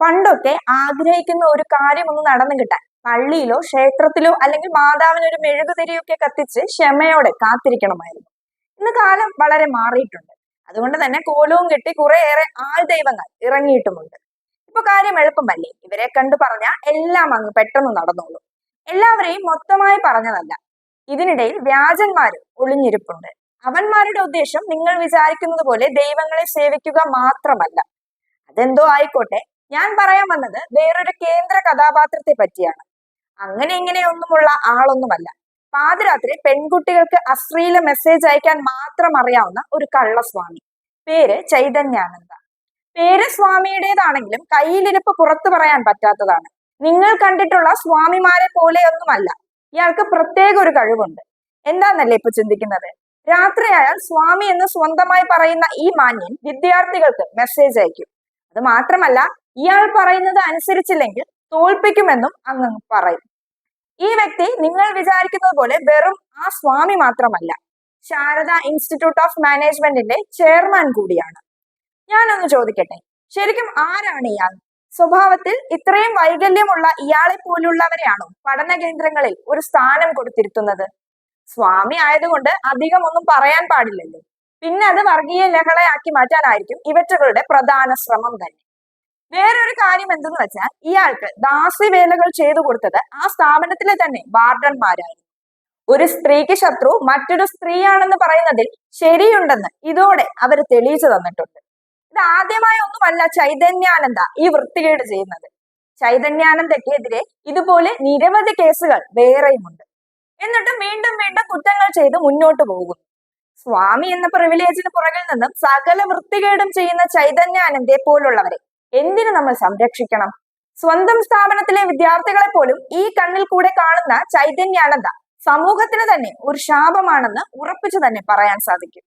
പണ്ടൊക്കെ ആഗ്രഹിക്കുന്ന ഒരു കാര്യം ഒന്ന് നടന്നു കിട്ടാൻ. പള്ളിയിലോ ക്ഷേത്രത്തിലോ അല്ലെങ്കിൽ മാതാവിന് ഒരു മെഴുകുതിരിയൊക്കെ കത്തിച്ച് ക്ഷമയോടെ കാത്തിരിക്കണമായിരുന്നു. ഇന്ന് കാലം വളരെ മാറിയിട്ടുണ്ട്. അതുകൊണ്ട് തന്നെ കോലവും കെട്ടി കുറേയേറെ ആൾ ദൈവങ്ങൾ ഇറങ്ങിയിട്ടുമുണ്ട്. ഇപ്പൊ കാര്യം എളുപ്പമല്ലേ? ഇവരെ കണ്ടു പറഞ്ഞ എല്ലാം അങ്ങ് പെട്ടെന്ന് നടന്നോളൂ. എല്ലാവരെയും മൊത്തമായി പറഞ്ഞതല്ല. ഇതിനിടയിൽ വ്യാജന്മാരും ഒളിഞ്ഞിരിപ്പുണ്ട്. അവന്മാരുടെ ഉദ്ദേശം നിങ്ങൾ വിചാരിക്കുന്നത് പോലെ ദൈവങ്ങളെ സേവിക്കുക മാത്രമല്ല. അതെന്തോ ആയിക്കോട്ടെ. ഞാൻ പറയാൻ വന്നത് വേറൊരു കേന്ദ്ര കഥാപാത്രത്തെ പറ്റിയാണ്. അങ്ങനെ ഇങ്ങനെയൊന്നുമുള്ള ആളൊന്നുമല്ല. പാതിരാത്രി പെൺകുട്ടികൾക്ക് അശ്ലീല മെസ്സേജ് അയക്കാൻ മാത്രം അറിയാവുന്ന ഒരു കള്ളസ്വാമി. പേര് ചൈതന്യാനന്ദ. പേര് സ്വാമിയുടേതാണെങ്കിലും കയ്യിലിരിപ്പ് പുറത്തു പറയാൻ പറ്റാത്തതാണ്. നിങ്ങൾ കണ്ടിട്ടുള്ള സ്വാമിമാരെ പോലെയൊന്നുമല്ല. ഇയാൾക്ക് പ്രത്യേക ഒരു കഴിവുണ്ട്. എന്താന്നല്ലേ ഇപ്പൊ ചിന്തിക്കുന്നത്? രാത്രിയായാൽ സ്വാമി എന്ന് സ്വന്തമായി പറയുന്ന ഈ മാന്യൻ വിദ്യാർത്ഥികൾക്ക് മെസ്സേജ് അയക്കും. അത് മാത്രമല്ല ഇയാൾ പറയുന്നത് അനുസരിച്ചില്ലെങ്കിൽ തോൽപ്പിക്കുമെന്നും അങ്ങ് പറയും. ഈ വ്യക്തി നിങ്ങൾ വിചാരിക്കുന്നത് പോലെ വെറും ആ സ്വാമി മാത്രമല്ല ശാരദ ഇൻസ്റ്റിറ്റ്യൂട്ട് ഓഫ് മാനേജ്മെന്റിന്റെ ചെയർമാൻ കൂടിയാണ്. ഞാനൊന്ന് ചോദിക്കട്ടെ ശരിക്കും ആരാണ് ഇയാൾ? സ്വഭാവത്തിൽ ഇത്രയും വൈകല്യമുള്ള ഇയാളെ പോലുള്ളവരെയാണോ പഠന കേന്ദ്രങ്ങളിൽ ഒരു സ്ഥാനം കൊടുത്തിരുത്തുന്നത്? സ്വാമി ആയതുകൊണ്ട് അധികം ഒന്നും പറയാൻ പാടില്ലല്ലോ. പിന്നെ അത് വർഗീയ ലഹളയാക്കി മാറ്റാനായിരിക്കും ഇവറ്റകളുടെ പ്രധാന ശ്രമം തന്നെ. വേറൊരു കാര്യം എന്തെന്ന് വെച്ചാൽ ഇയാൾക്ക് വേലകൾ ചെയ്തു കൊടുത്തത് ആ സ്ഥാപനത്തിലെ തന്നെ വാർഡന്മാരായിരുന്നു ഒരു സ്ത്രീക്ക് ശത്രു മറ്റൊരു സ്ത്രീയാണെന്ന് പറയുന്നതിൽ ശരിയുണ്ടെന്ന് ഇതോടെ അവർ തെളിയിച്ചു തന്നിട്ടുണ്ട്. ഇത് ആദ്യമായ ഒന്നുമല്ല ചൈതന്യാനന്ദ ഈ വൃത്തികേട് ചെയ്യുന്നത്. ചൈതന്യാനന്ദക്കെതിരെ ഇതുപോലെ നിരവധി കേസുകൾ വേറെയുമുണ്ട്. എന്നിട്ടും വീണ്ടും വീണ്ടും കുറ്റങ്ങൾ ചെയ്ത് മുന്നോട്ട് പോകുന്നു. സ്വാമി എന്ന പ്രിവിലേജിന് പുറകിൽ നിന്നും സകല വൃത്തികേടും ചെയ്യുന്ന ചൈതന്യാനന്ദയെ പോലുള്ളവരെ എന്തിനു നമ്മൾ സംരക്ഷിക്കണം? സ്വന്തം സ്ഥാപനത്തിലെ വിദ്യാർത്ഥികളെ പോലും ഈ കണ്ണിൽ കൂടെ കാണുന്ന ചൈതന്യാനന്ദ സമൂഹത്തിന് തന്നെ ഒരു ശാപമാണെന്ന് ഉറപ്പിച്ചു തന്നെ പറയാൻ സാധിക്കും.